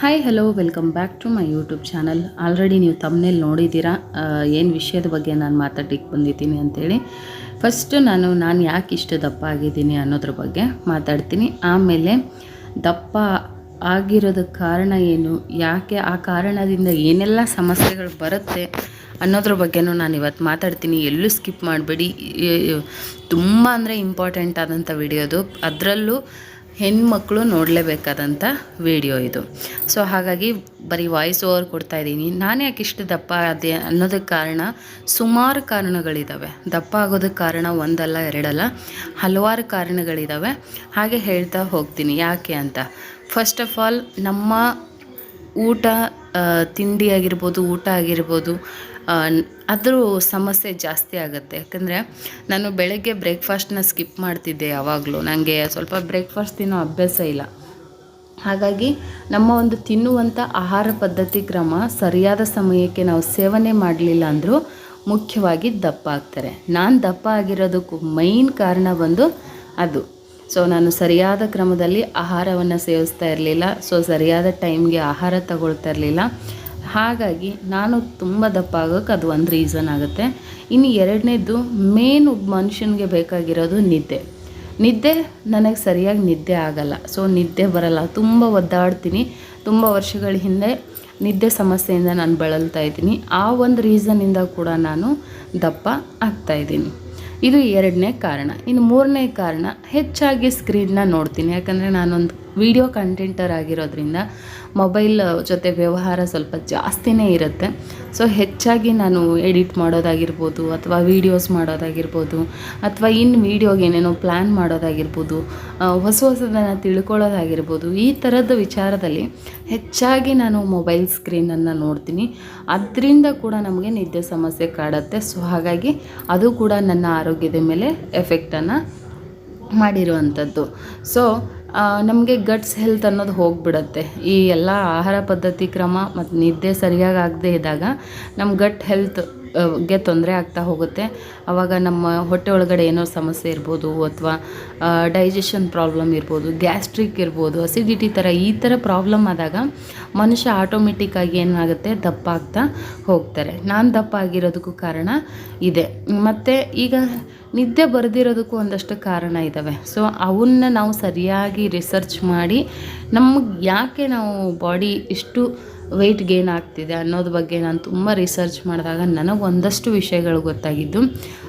Hi hello welcome back to my YouTube channel already ನೀವು ತಮ್ಮನೇಲಿ ನೋಡಿದ್ದೀರಾ? ಏನು ವಿಷಯದ ಬಗ್ಗೆ ನಾನು ಮಾತಾಡಲಿಕ್ಕೆ ಬಂದಿದ್ದೀನಿ ಅಂತೇಳಿ. ಫಸ್ಟು ನಾನು ನಾನು ಯಾಕೆ ಇಷ್ಟು ದಪ್ಪ ಆಗಿದ್ದೀನಿ ಅನ್ನೋದ್ರ ಬಗ್ಗೆ ಮಾತಾಡ್ತೀನಿ. ಆಮೇಲೆ ದಪ್ಪ ಆಗಿರೋದ ಕಾರಣ ಏನು? ಯಾಕೆ ಆ ಕಾರಣದಿಂದ ಏನೆಲ್ಲ ಸಮಸ್ಯೆಗಳು ಬರುತ್ತೆ ಅನ್ನೋದ್ರ ಬಗ್ಗೆನೂ ನಾನು ಇವತ್ತು ಮಾತಾಡ್ತೀನಿ. ಎಲ್ಲೂ ಸ್ಕಿಪ್ ಮಾಡಬೇಡಿ. ತುಂಬ ಅಂದರೆ ಇಂಪಾರ್ಟೆಂಟ್ ಆದಂಥ ವಿಡಿಯೋದು ಅದರಲ್ಲೂ ಹೆಣ್ಮಕ್ಳು ನೋಡಲೇಬೇಕಾದಂಥ ವಿಡಿಯೋ ಇದು. ಸೊ ಹಾಗಾಗಿ ಬರೀ ವಾಯ್ಸ್ ಓವರ್ ಕೊಡ್ತಾ ಇದ್ದೀನಿ. ನಾನು ಯಾಕೆ ಇಷ್ಟು ದಪ್ಪ ಅದೇ ಅನ್ನೋದಕ್ಕೆ ಕಾರಣ ಸುಮಾರು ಕಾರಣಗಳಿದ್ದಾವೆ ದಪ್ಪ ಆಗೋದಕ್ಕೆ ಕಾರಣ ಒಂದಲ್ಲ, ಎರಡಲ್ಲ, ಹಲವಾರು ಕಾರಣಗಳಿದ್ದಾವೆ ಹಾಗೆ ಹೇಳ್ತಾ ಹೋಗ್ತೀನಿ. ಯಾಕೆ ಅಂತ? ಫಸ್ಟ್ ಆಫ್ ಆಲ್ ನಮ್ಮ ಊಟ ತಿಂಡಿ ಆಗಿರ್ಬೋದು, ಊಟ ಆಗಿರ್ಬೋದು ಅದ್ರ ಸಮಸ್ಯೆ ಜಾಸ್ತಿ ಆಗುತ್ತೆ. ಯಾಕಂದರೆ ನಾನು ಬೆಳಗ್ಗೆ ಬ್ರೇಕ್ಫಾಸ್ಟ್ನ ಸ್ಕಿಪ್ ಮಾಡ್ತಿದ್ದೆ ಯಾವಾಗಲೂ. ನನಗೆ ಸ್ವಲ್ಪ ಬ್ರೇಕ್ಫಾಸ್ಟ್ ತಿನ್ನೋ ಅಭ್ಯಾಸ ಇಲ್ಲ. ಹಾಗಾಗಿ ನಮ್ಮ ಒಂದು ತಿನ್ನುವಂಥ ಆಹಾರ ಪದ್ಧತಿ ಕ್ರಮ ಸರಿಯಾದ ಸಮಯಕ್ಕೆ ನಾವು ಸೇವನೆ ಮಾಡಲಿಲ್ಲ ಅಂದರೂ ಮುಖ್ಯವಾಗಿ ದಪ್ಪ ಆಗ್ತಾರೆ. ನಾನು ದಪ್ಪ ಆಗಿರೋದಕ್ಕೂ ಮೈನ್ ಕಾರಣ ಬಂದು ಅದು. ಸೊ ನಾನು ಸರಿಯಾದ ಕ್ರಮದಲ್ಲಿ ಆಹಾರವನ್ನು ಸೇವಿಸ್ತಾ ಇರಲಿಲ್ಲ. ಸೊ ಸರಿಯಾದ ಟೈಮ್ಗೆ ಆಹಾರ ತಗೊಳ್ತಾ ಇರಲಿಲ್ಲ. ಹಾಗಾಗಿ ನಾನು ತುಂಬ ದಪ್ಪ ಆಗೋಕ್ಕೆ ಅದು ಒಂದು ರೀಸನ್ ಆಗುತ್ತೆ. ಇನ್ನು ಎರಡನೇದು ಮೇನ್ ಒಬ್ಬ ಮನುಷ್ಯನಿಗೆ ಬೇಕಾಗಿರೋದು ನಿದ್ದೆ. ನಿದ್ದೆ ನನಗೆ ಸರಿಯಾಗಿ ನಿದ್ದೆ ಆಗಲ್ಲ. ಸೊ ನಿದ್ದೆ ಬರಲ್ಲ. ತುಂಬ ಒದ್ದಾಡ್ತೀನಿ. ತುಂಬ ವರ್ಷಗಳ ಹಿಂದೆ ನಿದ್ದೆ ಸಮಸ್ಯೆಯಿಂದ ನಾನು ಬಳಲ್ತಾ ಇದ್ದೀನಿ. ಆ ಒಂದು ರೀಸನ್ನಿಂದ ಕೂಡ ನಾನು ದಪ್ಪ ಆಗ್ತಾ ಇದ್ದೀನಿ. ಇದು ಎರಡನೇ ಕಾರಣ. ಇನ್ನು ಮೂರನೇ ಕಾರಣ, ಹೆಚ್ಚಾಗಿ ಸ್ಕ್ರೀನ್ನ ನೋಡ್ತೀನಿ. ಯಾಕಂದರೆ ನಾನೊಂದು ವಿಡಿಯೋ ಕಂಟೆಂಟರ್ ಆಗಿರೋದ್ರಿಂದ ಮೊಬೈಲ್ ಜೊತೆ ವ್ಯವಹಾರ ಸ್ವಲ್ಪ ಜಾಸ್ತಿನೇ ಇರುತ್ತೆ. ಸೊ ಹೆಚ್ಚಾಗಿ ನಾನು ಎಡಿಟ್ ಮಾಡೋದಾಗಿರ್ಬೋದು ಅಥವಾ ವೀಡಿಯೋಸ್ ಮಾಡೋದಾಗಿರ್ಬೋದು ಅಥವಾ ಇನ್ನು ವೀಡಿಯೋಗೆ ಏನೇನೋ ಪ್ಲ್ಯಾನ್ ಮಾಡೋದಾಗಿರ್ಬೋದು ಹೊಸ ಹೊಸದನ್ನು ತಿಳ್ಕೊಳ್ಳೋದಾಗಿರ್ಬೋದು, ಈ ಥರದ ವಿಚಾರದಲ್ಲಿ ಹೆಚ್ಚಾಗಿ ನಾನು ಮೊಬೈಲ್ ಸ್ಕ್ರೀನನ್ನು ನೋಡ್ತೀನಿ. ಅದರಿಂದ ಕೂಡ ನಮಗೆ ನಿದ್ದೆ ಸಮಸ್ಯೆ ಕಾಡುತ್ತೆ. ಸೊ ಹಾಗಾಗಿ ಅದು ಕೂಡ ನನ್ನ ಆರೋಗ್ಯದ ಮೇಲೆ ಎಫೆಕ್ಟನ್ನು ಮಾಡಿರುವಂಥದ್ದು. ಸೊ ನಮಗೆ ಗಟ್ಸ್ ಹೆಲ್ತ್ ಅನ್ನೋದು ಹೋಗ್ಬಿಡುತ್ತೆ. ಈ ಎಲ್ಲ ಆಹಾರ ಪದ್ಧತಿ ಕ್ರಮ ಮತ್ತು ನಿದ್ದೆ ಸರಿಯಾಗಿ ಆಗದೇ ಇದ್ದಾಗ ನಮ್ಮ ಗಟ್ ಹೆಲ್ತ್ ಗೆ ತೊಂದರೆ ಆಗ್ತಾ ಹೋಗುತ್ತೆ. ಆವಾಗ ನಮ್ಮ ಹೊಟ್ಟೆ ಒಳಗಡೆ ಏನೋ ಸಮಸ್ಯೆ ಇರ್ಬೋದು ಅಥವಾ ಡೈಜೆಷನ್ ಪ್ರಾಬ್ಲಮ್ ಇರ್ಬೋದು ಗ್ಯಾಸ್ಟ್ರಿಕ್ ಇರ್ಬೋದು ಅಸಿಡಿಟಿ ಥರ ಈ ಥರ ಪ್ರಾಬ್ಲಮ್ ಆದಾಗ ಮನುಷ್ಯ ಆಟೋಮೆಟಿಕ್ಕಾಗಿ ಏನಾಗುತ್ತೆ? ದಪ್ಪ ಆಗ್ತಾ ಹೋಗ್ತಾರೆ. ನಾನು ದಪ್ಪ ಆಗಿರೋದಕ್ಕೂ ಕಾರಣ ಇದೆ. ಮತ್ತು ಈಗ ನಿದ್ದೆ ಬರೆದಿರೋದಕ್ಕೂ ಒಂದಷ್ಟು ಕಾರಣ ಇದ್ದಾವೆ ಸೊ ಅವನ್ನ ನಾವು ಸರಿಯಾಗಿ ರಿಸರ್ಚ್ ಮಾಡಿ ನಮಗೆ ಯಾಕೆ ನಾವು ಬಾಡಿ ಇಷ್ಟು ವೆಯ್ಟ್ ಗೇನ್ ಆಗ್ತಿದೆ ಅನ್ನೋದ್ರ ಬಗ್ಗೆ ನಾನು ತುಂಬ ರಿಸರ್ಚ್ ಮಾಡಿದಾಗ ನನಗೆ ಒಂದಷ್ಟು ವಿಷಯಗಳು ಗೊತ್ತಾಗಿದ್ದು.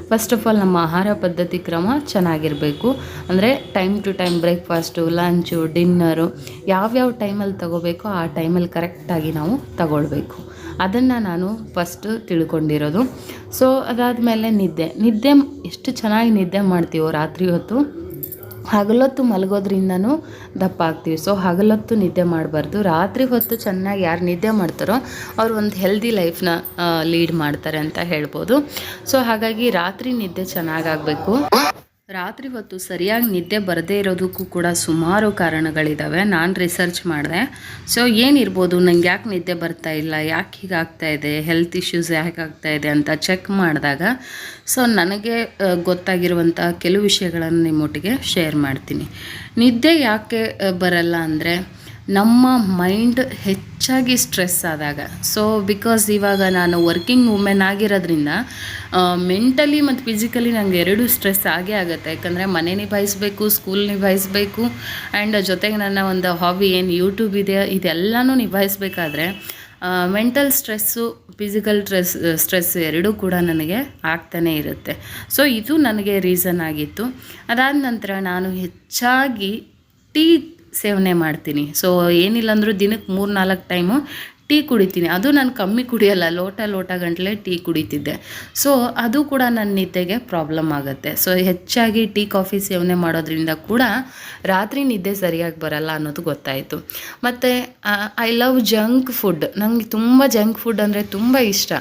ಫಸ್ಟ್ ಆಫ್ ಆಲ್ ನಮ್ಮ ಆಹಾರ ಪದ್ಧತಿ ಕ್ರಮ ಚೆನ್ನಾಗಿರಬೇಕು. ಅಂದರೆ time to time breakfast lunch dinner ಯಾವ್ಯಾವ ಟೈಮಲ್ಲಿ ತಗೋಬೇಕೋ ಆ ಟೈಮಲ್ಲಿ ಕರೆಕ್ಟಾಗಿ ನಾವು ತಗೊಳ್ಬೇಕು. ಅದನ್ನು ನಾನು ಫಸ್ಟು ತಿಳ್ಕೊಂಡಿರೋದು. ಸೊ ಅದಾದಮೇಲೆ ನಿದ್ದೆ. ನಿದ್ದೆ, ಎಷ್ಟು ಚೆನ್ನಾಗಿ ನಿದ್ದೆ ಮಾಡ್ತೀವೋ ರಾತ್ರಿ ಹೊತ್ತು ಹಗಲೊತ್ತು ಮಲಗೋದ್ರಿಂದನೂ ದಪ್ಪ ಆಗ್ತೀವಿ. ಸೊ ಹಗಲೊತ್ತು ನಿದ್ದೆ ಮಾಡಬಾರ್ದು. ರಾತ್ರಿ ಹೊತ್ತು ಚೆನ್ನಾಗಿ ಯಾರು ನಿದ್ದೆ ಮಾಡ್ತಾರೋ ಅವ್ರು ಒಂದು ಹೆಲ್ದಿ ಲೈಫ್ನ ಲೀಡ್ ಮಾಡ್ತಾರೆ ಅಂತ ಹೇಳ್ಬೋದು. ಸೊ ಹಾಗಾಗಿ ರಾತ್ರಿ ನಿದ್ದೆ ಚೆನ್ನಾಗಾಗಬೇಕು ರಾತ್ರಿ ಹೊತ್ತು ಸರಿಯಾಗಿ ನಿದ್ದೆ ಬರದೇ ಇರೋದಕ್ಕೂ ಕೂಡ ಸುಮಾರು ಕಾರಣಗಳಿದ್ದಾವೆ ನಾನು ರಿಸರ್ಚ್ ಮಾಡಿದೆ. ಸೊ ಏನಿರ್ಬೋದು? ನಂಗೆ ಯಾಕೆ ನಿದ್ದೆ ಬರ್ತಾ ಇಲ್ಲ? ಯಾಕೆ ಹೀಗಾಗ್ತಾ ಇದೆ? ಹೆಲ್ತ್ ಇಶ್ಯೂಸ್ ಯಾಕೆ ಆಗ್ತಾ ಇದೆ ಅಂತ ಚೆಕ್ ಮಾಡಿದಾಗ ಸೊ ನನಗೆ ಗೊತ್ತಾಗಿರುವಂಥ ಕೆಲವು ವಿಷಯಗಳನ್ನು ನಿಮ್ಮೊಟ್ಟಿಗೆ ಶೇರ್ ಮಾಡ್ತೀನಿ. ನಿದ್ದೆ ಯಾಕೆ ಬರಲ್ಲ ಅಂದರೆ ನಮ್ಮ ಮೈಂಡ್ ಹೆಚ್ಚಾಗಿ ಸ್ಟ್ರೆಸ್ ಆದಾಗ. ಸೊ ಬಿಕಾಸ್ ಇವಾಗ ನಾನು ವರ್ಕಿಂಗ್ ವುಮೆನ್ ಆಗಿರೋದ್ರಿಂದ ಮೆಂಟಲಿ ಮತ್ತು ಫಿಸಿಕಲಿ ನನಗೆ ಎರಡೂ ಸ್ಟ್ರೆಸ್ ಆಗೇ ಆಗುತ್ತೆ. ಯಾಕಂದರೆ ಮನೆ ನಿಭಾಯಿಸಬೇಕು ಸ್ಕೂಲ್ ನಿಭಾಯಿಸಬೇಕು ಆ್ಯಂಡ್ ಜೊತೆಗೆ ನನ್ನ ಒಂದು ಹಾಬಿ ಏನು ಯೂಟ್ಯೂಬ್ ಇದೆ, ಇದೆಲ್ಲನೂ ನಿಭಾಯಿಸಬೇಕಾದ್ರೆ mental stress physical stress stress ಎರಡೂ ಕೂಡ ನನಗೆ ಆಗ್ತಾನೇ ಇರುತ್ತೆ. ಸೊ ಇದು ನನಗೆ ರೀಸನ್ ಆಗಿತ್ತು. ಅದಾದ ನಂತರ ನಾನು ಹೆಚ್ಚಾಗಿ ಟೀ ಸೇವನೆ ಮಾಡ್ತೀನಿ. ಸೊ ಏನಿಲ್ಲ ಅಂದರೂ ದಿನಕ್ಕೆ ಮೂರು ನಾಲ್ಕು ಟೈಮು ಟೀ ಕುಡಿತೀನಿ. ಅದು ನಾನು ಕಮ್ಮಿ ಕುಡಿಯೋಲ್ಲ, ಲೋಟ ಲೋಟ ಗಂಟಲೆ ಟೀ ಕುಡಿತಿದ್ದೆ. ಸೊ ಅದು ಕೂಡ ನನ್ನ ನಿದ್ದೆಗೆ ಪ್ರಾಬ್ಲಮ್ ಆಗುತ್ತೆ. ಸೊ ಹೆಚ್ಚಾಗಿ ಟೀ, ಕಾಫಿ ಸೇವನೆ ಮಾಡೋದ್ರಿಂದ ಕೂಡ ರಾತ್ರಿ ನಿದ್ದೆ ಸರಿಯಾಗಿ ಬರಲ್ಲ ಅನ್ನೋದು ಗೊತ್ತಾಯಿತು. ಮತ್ತು ಐ ಲವ್ ಜಂಕ್ ಫುಡ್ ನನಗೆ ತುಂಬ ಜಂಕ್ ಫುಡ್ ಅಂದರೆ ತುಂಬ ಇಷ್ಟ.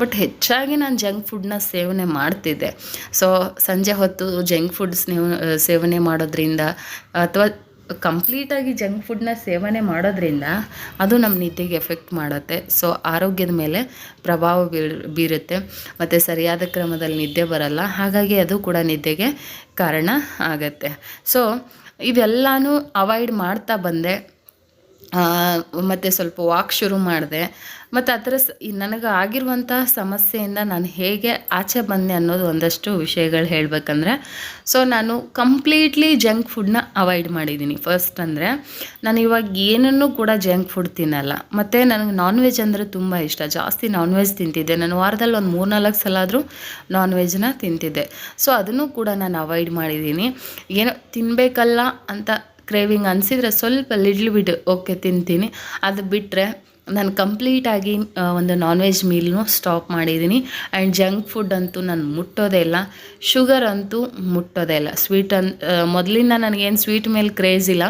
ಬಟ್ ಹೆಚ್ಚಾಗಿ ನಾನು ಜಂಕ್ ಫುಡ್ನ ಸೇವನೆ ಮಾಡ್ತಿದ್ದೆ. ಸೊ ಸಂಜೆ ಹೊತ್ತು ಜಂಕ್ ಫುಡ್ ಸೇವನೆ ಮಾಡೋದ್ರಿಂದ ಅಥವಾ ಕಂಪ್ಲೀಟಾಗಿ ಜಂಕ್ ಫುಡ್ನ ಸೇವನೆ ಮಾಡೋದ್ರಿಂದ ಅದು ನಮ್ಮ ನಿದ್ದೆಗೆ ಎಫೆಕ್ಟ್ ಮಾಡುತ್ತೆ. ಸೊ, ಆರೋಗ್ಯದ ಮೇಲೆ ಪ್ರಭಾವ ಬೀರ್, ಬೀರುತ್ತೆ. ಮತ್ತು ಸರಿಯಾದ ಕ್ರಮದಲ್ಲಿ ನಿದ್ದೆ ಬರಲ್ಲ. ಹಾಗಾಗಿ ಅದು ಕೂಡ ನಿದ್ದೆಗೆ ಕಾರಣ ಆಗತ್ತೆ. ಸೊ ಇದೆಲ್ಲನೂ ಅವಾಯ್ಡ್ ಮಾಡ್ತಾ ಬಂದೆ. ಮತ್ತು ಸ್ವಲ್ಪ ವಾಕ್ ಶುರು ಮಾಡಿದೆ. ಮತ್ತು ಸ, ಈ ನನಗೆ ಆಗಿರುವಂಥ ಸಮಸ್ಯೆಯಿಂದ ನಾನು ಹೇಗೆ ಆಚೆ ಬಂದೆ ಅನ್ನೋದು ಒಂದಷ್ಟು ವಿಷಯಗಳು ಹೇಳಬೇಕಂದ್ರೆ, ಸೊ ನಾನು ಕಂಪ್ಲೀಟ್ಲಿ ಜಂಕ್ ಫುಡ್ನ ಅವಾಯ್ಡ್ ಮಾಡಿದ್ದೀನಿ. ಫಸ್ಟ್ ಅಂದರೆ, ನಾನು ಇವಾಗ ಏನನ್ನೂ ಕೂಡ ಜಂಕ್ ಫುಡ್ ತಿನ್ನಲ್ಲ. ಮತ್ತು ನನಗೆ ನಾನ್ ವೆಜ್ ಅಂದರೆ ತುಂಬ ಇಷ್ಟ. ಜಾಸ್ತಿ ನಾನ್ ವೆಜ್ ತಿಂತಿದ್ದೆ. ನಾನು ವಾರದಲ್ಲಿ ಒಂದು ಮೂರು ನಾಲ್ಕು ಸಲ ಆದರೂ ನಾನ್ ವೆಜ್ನ ತಿಂತಿದ್ದೆ. ಸೊ ಅದನ್ನು ಕೂಡ ನಾನು ಅವಾಯ್ಡ್ ಮಾಡಿದ್ದೀನಿ. ಏನೋ ತಿನ್ನಬೇಕಲ್ಲ ಅಂತ ಕ್ರೇವಿಂಗ್ ಅನಿಸಿದರೆ ಸ್ವಲ್ಪ ಲಿಡ್ಲ್ ಬಿಡ್ ಓಕೆ ತಿಂತೀನಿ. ಅದು ಬಿಟ್ಟರೆ ನಾನು ಕಂಪ್ಲೀಟಾಗಿ ಒಂದು ನಾನ್ ವೆಜ್ ಮೀಲ್ನು ಸ್ಟಾಪ್ ಮಾಡಿದ್ದೀನಿ. ಆ್ಯಂಡ್ ಜಂಕ್ ಫುಡ್ ಅಂತೂ ನಾನು ಮುಟ್ಟೋದೇ ಇಲ್ಲ. ಶುಗರ್ ಅಂತೂ ಮುಟ್ಟೋದೇ ಇಲ್ಲ. ಸ್ವೀಟ್ ಅನ್ ಮೊದಲಿಂದ ನನಗೇನು ಸ್ವೀಟ್ ಮೇಲೆ ಕ್ರೇಜ್ ಇಲ್ಲ.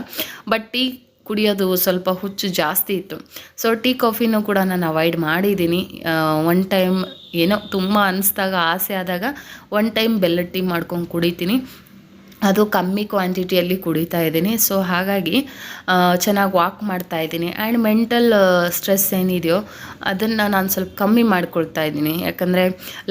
ಬಟ್ ಟೀ ಕುಡಿಯೋದು ಸ್ವಲ್ಪ ಹುಚ್ಚು ಜಾಸ್ತಿ ಇತ್ತು. ಸೊ ಟೀ ಕಾಫಿನೂ ಕೂಡ ನಾನು ಅವಾಯ್ಡ್ ಮಾಡಿದ್ದೀನಿ. ಒನ್ ಟೈಮ್ ಏನೋ ತುಂಬ ಅನಿಸ್ದಾಗ, ಆಸೆ ಆದಾಗ ಒನ್ ಟೈಮ್ ಬೆಲ್ಲದ ಟೀ ಮಾಡ್ಕೊಂಡು ಕುಡಿತೀನಿ. ಅದು ಕಮ್ಮಿ ಕ್ವಾಂಟಿಟಿಯಲ್ಲಿ ಕುಡಿತಾ ಇದ್ದೀನಿ. ಸೊ ಹಾಗಾಗಿ ಚೆನ್ನಾಗಿ ವಾಕ್ ಮಾಡ್ತಾ ಇದ್ದೀನಿ. ಆ್ಯಂಡ್ ಮೆಂಟಲ್ ಸ್ಟ್ರೆಸ್ ಏನಿದೆಯೋ, ಅದನ್ನು ನಾನು ಸ್ವಲ್ಪ ಕಮ್ಮಿ ಮಾಡಿಕೊಳ್ತಾ ಇದ್ದೀನಿ. ಯಾಕಂದರೆ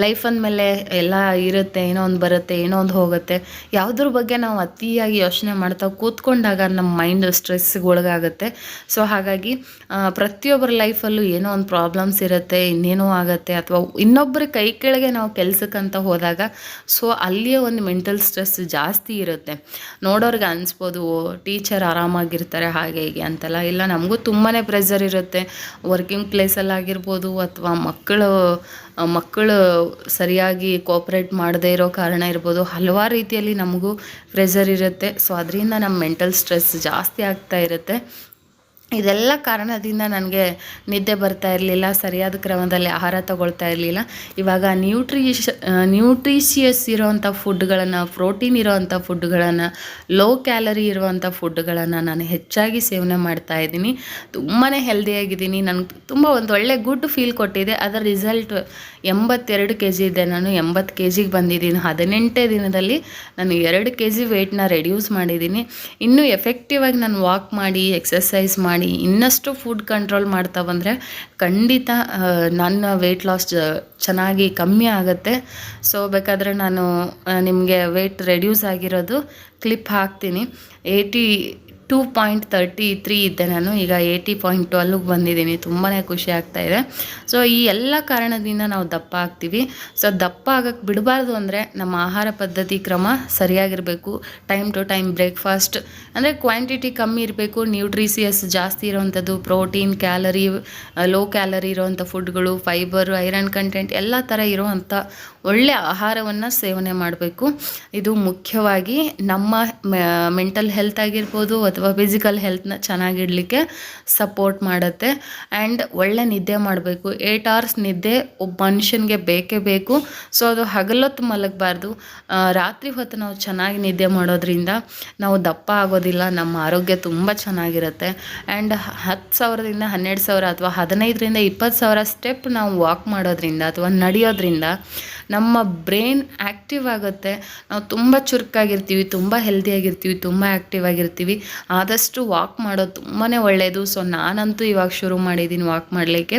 ಲೈಫ್ ಅಂದಮೇಲೆ ಎಲ್ಲ ಇರುತ್ತೆ, ಏನೋ ಒಂದು ಬರುತ್ತೆ, ಏನೋ ಒಂದು ಹೋಗುತ್ತೆ. ಯಾವುದ್ರ ಬಗ್ಗೆ ನಾವು ಅತಿಯಾಗಿ ಯೋಚನೆ ಮಾಡ್ತಾ ಕೂತ್ಕೊಂಡಾಗ ನಮ್ಮ ಮೈಂಡ್ ಸ್ಟ್ರೆಸ್ಗೆ ಒಳಗಾಗುತ್ತೆ. ಸೊ ಹಾಗಾಗಿ ಪ್ರತಿಯೊಬ್ಬರ ಲೈಫಲ್ಲೂ ಏನೋ ಒಂದು ಪ್ರಾಬ್ಲಮ್ಸ್ ಇರುತ್ತೆ, ಇನ್ನೇನೋ ಆಗುತ್ತೆ, ಅಥವಾ ಇನ್ನೊಬ್ಬರ ಕೈ ಕೆಳಗೆ ನಾವು ಕೆಲಸಕ್ಕಂತ ಹೋದಾಗ ಸೊ ಅಲ್ಲಿಯೇ ಒಂದು ಮೆಂಟಲ್ ಸ್ಟ್ರೆಸ್ ಜಾಸ್ತಿ ಇರುತ್ತೆ. ನೋಡೋರಿಗೆ ಅನಿಸ್ಬೋದು ಟೀಚರ್ ಆರಾಮಾಗಿರ್ತಾರೆ ಹಾಗೆ ಹೀಗೆ ಅಂತೆಲ್ಲ. ಇಲ್ಲ, ನಮಗೂ ತುಂಬಾ ಪ್ರೆಷರ್ ಇರುತ್ತೆ. ವರ್ಕಿಂಗ್ ಪ್ಲೇಸಲ್ಲಾಗಿರ್ಬೋದು ಅಥವಾ ಮಕ್ಕಳು ಮಕ್ಕಳು ಸರಿಯಾಗಿ ಕೋಪ್ರೇಟ್ ಮಾಡದೇ ಇರೋ ಕಾರಣ ಇರ್ಬೋದು, ಹಲವಾರು ರೀತಿಯಲ್ಲಿ ನಮಗೂ ಪ್ರೆಷರ್ ಇರುತ್ತೆ. ಸೊ ಅದರಿಂದ ನಮ್ಮ ಮೆಂಟಲ್ ಸ್ಟ್ರೆಸ್ ಜಾಸ್ತಿ ಆಗ್ತಾ ಇರುತ್ತೆ. ಇದೆಲ್ಲ ಕಾರಣದಿಂದ ನನಗೆ ನಿದ್ದೆ ಬರ್ತಾ ಇರಲಿಲ್ಲ, ಸರಿಯಾದ ಕ್ರಮದಲ್ಲಿ ಆಹಾರ ತಗೊಳ್ತಾ ಇರಲಿಲ್ಲ. ಇವಾಗ ನ್ಯೂಟ್ರಿಷ ನ್ಯೂಟ್ರಿಷಿಯಸ್ ಇರೋವಂಥ ಫುಡ್ಗಳನ್ನು ಪ್ರೋಟೀನ್ ಇರೋವಂಥ ಫುಡ್ಗಳನ್ನು ಲೋ ಕ್ಯಾಲರಿ ಇರುವಂಥ ಫುಡ್ಗಳನ್ನು ನಾನು ಹೆಚ್ಚಾಗಿ ಸೇವನೆ ಮಾಡ್ತಾ ಇದ್ದೀನಿ. ತುಂಬಾ ಹೆಲ್ದಿಯಾಗಿದ್ದೀನಿ ನನಗೆ ತುಂಬ ಒಂದು ಒಳ್ಳೆ ಗುಡ್ ಫೀಲ್ ಕೊಟ್ಟಿದೆ. ಅದರ ರಿಸಲ್ಟ್ ಎಂಬತ್ತೆರಡು ಕೆ ಜಿ ಇದ್ದೆ ನಾನು ಎಂಬತ್ತು ಕೆ ಜಿಗೆ ಬಂದಿದ್ದೀನಿ. ಹದಿನೆಂಟೇ ದಿನದಲ್ಲಿ ನಾನು ಎರಡು ಕೆ ಜಿ ವೆಯ್ಟ್ನ ರೆಡ್ಯೂಸ್ ಮಾಡಿದ್ದೀನಿ. ಇನ್ನೂ ಎಫೆಕ್ಟಿವ್ ಆಗಿ ನಾನು ವಾಕ್ ಮಾಡಿ ಎಕ್ಸಸೈಸ್ ಮಾಡಿ ಇನ್ನಷ್ಟು ಫುಡ್ ಕಂಟ್ರೋಲ್ ಮಾಡ್ತಾ ಬಂದರೆ ಖಂಡಿತ ನನ್ನ ವೆಯ್ಟ್ ಲಾಸ್ ಚೆನ್ನಾಗಿ ಕಮ್ಮಿ ಆಗುತ್ತೆ. ಸೊ ಬೇಕಾದರೆ ನಾನು ನಿಮಗೆ ವೆಯ್ಟ್ ರೆಡ್ಯೂಸ್ ಆಗಿರೋದು ಕ್ಲಿಪ್ ಹಾಕ್ತೀನಿ. Eighty two point thirty three ಇದ್ದೆ ನಾನು. ಈಗ ಏಯ್ಟಿ ಪಾಯಿಂಟ್ ಟ್ವೆಲ್ಗೆ ಬಂದಿದ್ದೀನಿ. ತುಂಬಾ ಖುಷಿ ಇದೆ. ಸೊ ಈ ಎಲ್ಲ ಕಾರಣದಿಂದ ನಾವು ದಪ್ಪ ಆಗ್ತೀವಿ. ಸೊ ದಪ್ಪ ಆಗಕ್ಕೆ ಬಿಡಬಾರ್ದು ಅಂದರೆ ನಮ್ಮ ಆಹಾರ ಪದ್ಧತಿ ಕ್ರಮ ಸರಿಯಾಗಿರಬೇಕು. ಟೈಮ್ ಟು ಟೈಮ್ ಬ್ರೇಕ್ಫಾಸ್ಟ್ ಅಂದರೆ ಕ್ವಾಂಟಿಟಿ ಕಮ್ಮಿ ಇರಬೇಕು. ನ್ಯೂಟ್ರಿಸಿಯಸ್ ಜಾಸ್ತಿ ಇರೋವಂಥದ್ದು ಪ್ರೋಟೀನ್ ಕ್ಯಾಲರಿ ಲೋ ಕ್ಯಾಲರಿ ಇರೋವಂಥ ಫುಡ್ಗಳು ಫೈಬರ್ ಐರನ್ ಕಂಟೆಂಟ್ ಎಲ್ಲ ಥರ ಇರೋವಂಥ ಒಳ್ಳೆ ಆಹಾರವನ್ನು ಸೇವನೆ ಮಾಡಬೇಕು. ಇದು ಮುಖ್ಯವಾಗಿ ನಮ್ಮ ಮೆಂಟಲ್ ಹೆಲ್ತ್ ಆಗಿರ್ಬೋದು ಅಥವಾ ಫಿಸಿಕಲ್ ಹೆಲ್ತ್ನ ಚೆನ್ನಾಗಿಡಲಿಕ್ಕೆ ಸಪೋರ್ಟ್ ಮಾಡುತ್ತೆ. ಆ್ಯಂಡ್ ಒಳ್ಳೆ ನಿದ್ದೆ ಮಾಡಬೇಕು. ಏಯ್ಟ್ ಅವರ್ಸ್ ನಿದ್ದೆ ಒಬ್ಬ ಮನುಷ್ಯನಿಗೆ ಬೇಕೇ ಬೇಕು. ಸೊ ಅದು ಹಗಲೊತ್ತು ಮಲಗಬಾರ್ದು. ರಾತ್ರಿ ಹೊತ್ತು ನಾವು ಚೆನ್ನಾಗಿ ನಿದ್ದೆ ಮಾಡೋದ್ರಿಂದ ನಾವು ದಪ್ಪ ಆಗೋದಿಲ್ಲ. ನಮ್ಮ ಆರೋಗ್ಯ ತುಂಬ ಚೆನ್ನಾಗಿರುತ್ತೆ. ಆ್ಯಂಡ್ ಹತ್ತು ಸಾವಿರದಿಂದ ಹನ್ನೆರಡು ಸಾವಿರ ಅಥವಾ ಹದಿನೈದರಿಂದ ಇಪ್ಪತ್ತು ಸಾವಿರ ಸ್ಟೆಪ್ ನಾವು ವಾಕ್ ಮಾಡೋದ್ರಿಂದ ಅಥವಾ ನಡೆಯೋದ್ರಿಂದ ನಮ್ಮ ಬ್ರೈನ್ ಆ್ಯಕ್ಟಿವ್ ಆಗುತ್ತೆ. ನಾವು ತುಂಬ ಚುರುಕಾಗಿರ್ತೀವಿ, ತುಂಬ ಹೆಲ್ದಿಯಾಗಿರ್ತೀವಿ ತುಂಬ ಆ್ಯಕ್ಟಿವ್ ಆಗಿರ್ತೀವಿ. ಆದಷ್ಟು ವಾಕ್ ಮಾಡೋದು ತುಂಬಾ ಒಳ್ಳೆಯದು ಸೊ ನಾನಂತೂ ಇವಾಗ ಶುರು ಮಾಡಿದ್ದೀನಿ ವಾಕ್ ಮಾಡಲಿಕ್ಕೆ.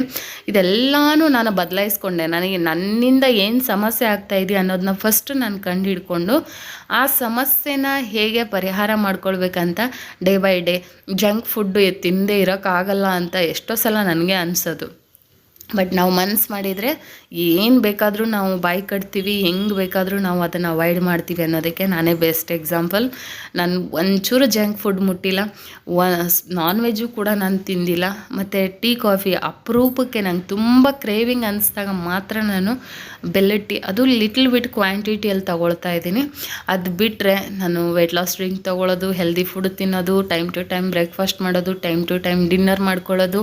ಇದೆಲ್ಲನೂ ನಾನು ಬದಲಾಯಿಸ್ಕೊಂಡೆ. ನನಗೆ ನನ್ನಿಂದ ಏನು ಸಮಸ್ಯೆ ಆಗ್ತಾ ಇದೆಯಾ ಅನ್ನೋದನ್ನ ಫಸ್ಟ್ ನಾನು ಕಂಡು ಹಿಡ್ಕೊಂಡು ಆ ಸಮಸ್ಯೆನ ಹೇಗೆ ಪರಿಹಾರ ಮಾಡ್ಕೊಳ್ಬೇಕಂತ day by day junk food ತಿಂದೇ ಇರೋಕ್ಕಾಗಲ್ಲ ಅಂತ ಎಷ್ಟೋ ಸಲ ನನಗೆ ಅನಿಸೋದು. ಬಟ್ ನಾವು ಮನ್ಸು ಮಾಡಿದರೆ ಏನು ಬೇಕಾದರೂ ನಾವು ಬಾಯಿ ಕಟ್ತೀವಿ, ಹೆಂಗೆ ಬೇಕಾದರೂ ನಾವು ಅದನ್ನು ಅವಾಯ್ಡ್ ಮಾಡ್ತೀವಿ ಅನ್ನೋದಕ್ಕೆ ನಾನೇ ಬೆಸ್ಟ್ ಎಕ್ಸಾಂಪಲ್ ನಾನು ಒಂಚೂರು ಜಂಕ್ ಫುಡ್ ಮುಟ್ಟಿಲ್ಲ ವ ನಾನ್ ವೆಜ್ಜು ಕೂಡ ನಾನು ತಿಂದಿಲ್ಲ, ಮತ್ತು ಟೀ ಕಾಫಿ ಅಪರೂಪಕ್ಕೆ ನಂಗೆ ತುಂಬ ಕ್ರೇವಿಂಗ್ ಅನಿಸ್ದಾಗ ಮಾತ್ರ ನಾನು ಬೆಲ್ಲದ ಟೀ ಅದು ಲಿಟ್ಲ್ ಬಿಟ್ ಕ್ವಾಂಟಿಟಿಯಲ್ಲಿ ತೊಗೊಳ್ತಾ ಇದ್ದೀನಿ. ಅದು ಬಿಟ್ಟರೆ ನಾನು ವೆಯ್ಟ್ ಲಾಸ್ ಡ್ರಿಂಕ್ ತೊಗೊಳ್ಳೋದು ಹೆಲ್ದಿ ಫುಡ್ ತಿನ್ನೋದು ಟೈಮ್ ಟು ಟೈಮ್ ಬ್ರೇಕ್ಫಾಸ್ಟ್ ಮಾಡೋದು ಟೈಮ್ ಟು ಟೈಮ್ ಡಿನ್ನರ್ ಮಾಡ್ಕೊಳ್ಳೋದು,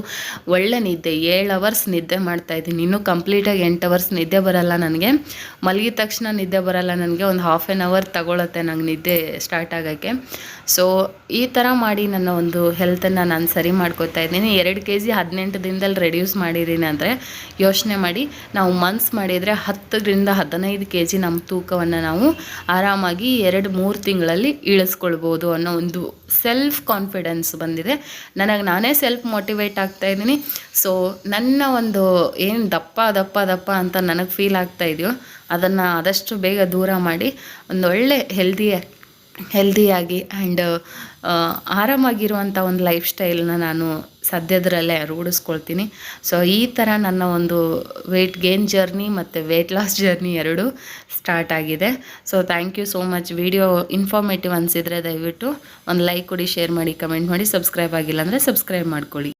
ಒಳ್ಳೆ ನಿದ್ದೆ, ಏಳು ಅವರ್ಸ್ ನಿದ್ದೆ. ಮಾಡ್ತಾ ಇದ್ದೀನಿ. ಇನ್ನೂ ಕಂಪ್ಲೀಟಾಗಿ ಎಂಟು ಅವರ್ಸ್ ನಿದ್ದೆ ಬರಲ್ಲ ನನಗೆ. ಮಲಗಿದ ತಕ್ಷಣ ನಿದ್ದೆ ಬರಲ್ಲ ನನಗೆ. ಒಂದು ಹಾಫ್ ಆ್ಯನ್ ಅವರ್ ತಗೊಳತ್ತೆ ನಂಗೆ ನಿದ್ದೆ ಸ್ಟಾರ್ಟ್ ಆಗೋಕ್ಕೆ. ಸೊ ಈ ಥರ ಮಾಡಿ ನನ್ನ ಒಂದು ಹೆಲ್ತನ್ನು ನಾನು ಸರಿ ಮಾಡ್ಕೋತಾ ಇದ್ದೀನಿ. ಎರಡು ಕೆ ಜಿ ಹದಿನೆಂಟು ದಿನದಲ್ಲಿ ರೆಡ್ಯೂಸ್ ಮಾಡಿದ್ದೀನಿ ಅಂದರೆ ಯೋಚನೆ ಮಾಡಿ. ನಾವು ಮಂತ್ಸ್ ಮಾಡಿದರೆ ಹತ್ತರಿಂದ ಹದಿನೈದು ಕೆ ಜಿ ನಮ್ಮ ತೂಕವನ್ನು ನಾವು ಆರಾಮಾಗಿ ಎರಡು ಮೂರು ತಿಂಗಳಲ್ಲಿ ಇಳಿಸ್ಕೊಳ್ಬೋದು ಅನ್ನೋ ಒಂದು ಸೆಲ್ಫ್ ಕಾನ್ಫಿಡೆನ್ಸ್ ಬಂದಿದೆ. ನನಗೆ ನಾನೇ ಸೆಲ್ಫ್ ಮೋಟಿವೇಟ್ ಆಗ್ತಾ ಇದ್ದೀನಿ. ಸೊ ನನ್ನ ಒಂದು ಏನು ದಪ್ಪ ದಪ್ಪ ದಪ್ಪ ಅಂತ ನನಗೆ ಫೀಲ್ ಆಗ್ತಾ ಇದೆಯೋ, ಅದನ್ನು ಆದಷ್ಟು ಬೇಗ ದೂರ ಮಾಡಿ, ಒಂದು ಒಳ್ಳೆ ಹೆಲ್ದಿ ಹೆಲ್ದಿಯಾಗಿ ಆ್ಯಂಡ್ ಆರಾಮಾಗಿರುವಂಥ ಒಂದು ಲೈಫ್ ಸ್ಟೈಲನ್ನ ನಾನು ಸದ್ಯದರಲ್ಲೇ ರೂಢಿಸ್ಕೊಳ್ತೀನಿ. ಸೊ ಈ ಥರ ನನ್ನ ಒಂದು ವೆಯ್ಟ್ ಗೇನ್ ಜರ್ನಿ ಮತ್ತು ವೆಯ್ಟ್ ಲಾಸ್ ಜರ್ನಿ ಎರಡೂ ಸ್ಟಾರ್ಟ್ ಆಗಿದೆ. So thank you so much video informative ಅನಿಸಿದರೆ ದಯವಿಟ್ಟು ಒಂದು ಲೈಕ್ ಕೊಡಿ ಶೇರ್ ಮಾಡಿ ಕಮೆಂಟ್ ಮಾಡಿ. ಸಬ್ಸ್ಕ್ರೈಬ್ ಆಗಿಲ್ಲ ಅಂದರೆ ಸಬ್ಸ್ಕ್ರೈಬ್ ಮಾಡ್ಕೊಳ್ಳಿ.